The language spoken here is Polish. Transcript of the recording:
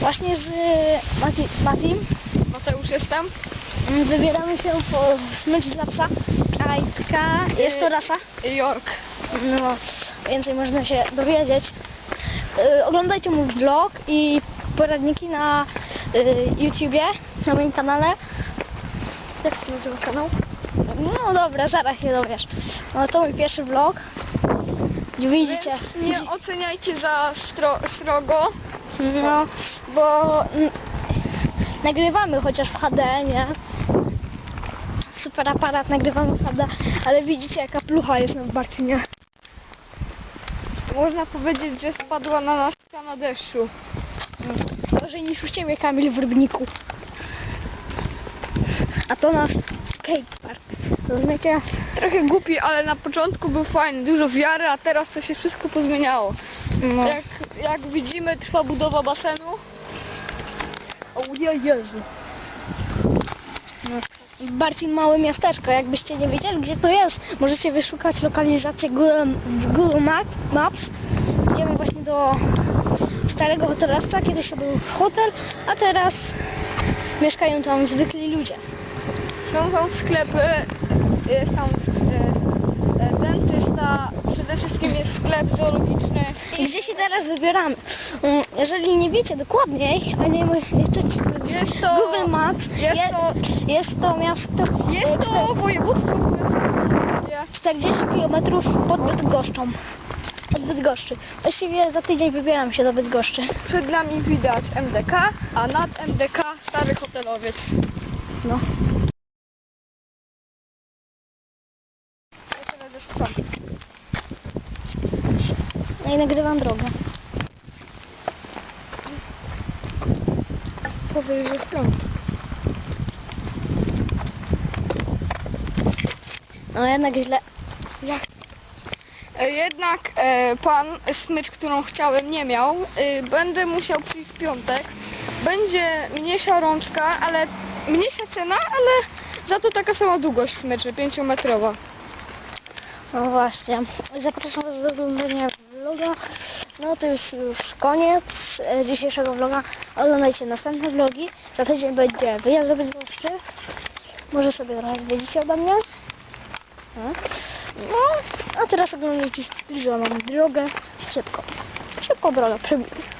Właśnie z Mati, Matim Mateusz jestem. mm, wybieramy się po smycz dla psa. Kajtka, jest to rasa. York. No, więcej można się dowiedzieć. Y, oglądajcie mój vlog i poradniki na y, YouTubie, na moim kanale. Jak się nazywa kanał? No dobra, zaraz się dowiesz. No to mój pierwszy vlog. Widzicie. Więc nie oceniajcie za stro, strogo. No, bo nagrywamy chociaż w HD, nie? Super aparat, nagrywamy w HD, ale widzicie jaka plucha jest na Barcinie. Można powiedzieć, że spadła na nas na deszczu. Gorzej niż u Ciebie Kamil w Rybniku. A to nasz skatepark. Rozumiecie? Trochę głupi, ale na początku był fajny, dużo wiary, a teraz to się wszystko pozmieniało. No. Jak, jak widzimy, trwa budowa basenu. Ja Jezu. Barcin małe miasteczko, jakbyście nie wiedzieli gdzie to jest, możecie wyszukać lokalizację Google, Google Map- Maps. Idziemy właśnie do starego hotelowca, kiedyś to był hotel, a teraz mieszkają tam zwykli ludzie. Są tam sklepy, jest tam e, e, dentysta, przede wszystkim jest sklep zoologiczny. I gdzie się teraz wybieramy? Mm, Jeżeli nie wiecie dokładniej, a nie, chcecie Jest to- Google Maps, jest je- to- jest to miasto Jest to województwo kujawskie. 40 km pod Bydgoszczą. Od Bydgoszczy. Właściwie za tydzień wybieram się do Bydgoszczy. Przed nami widać MDK, a nad MDK stary hotelowiec. No. Ja się będę sprzątać. No i nagrywam drogę. Powiedz, że śpią. No jednak źle. E, Jednak e, pan smycz, którą chciałem, nie miał. E, będę musiał przyjść w piątek. Będzie mniejsza rączka, ale mniejsza cena, ale za to taka sama długość smyczy, 5-metrowa. No właśnie. Zapraszam Was do oglądania vloga. No to już, już koniec e, dzisiejszego vloga. Oglądajcie następne vlogi. Za tydzień będzie wyjazd do. Może sobie trochę zwiedzicie ode mnie. No, a teraz oglądajcie zbliżoną drogę. Szybko. Szybko drogę, przybliż.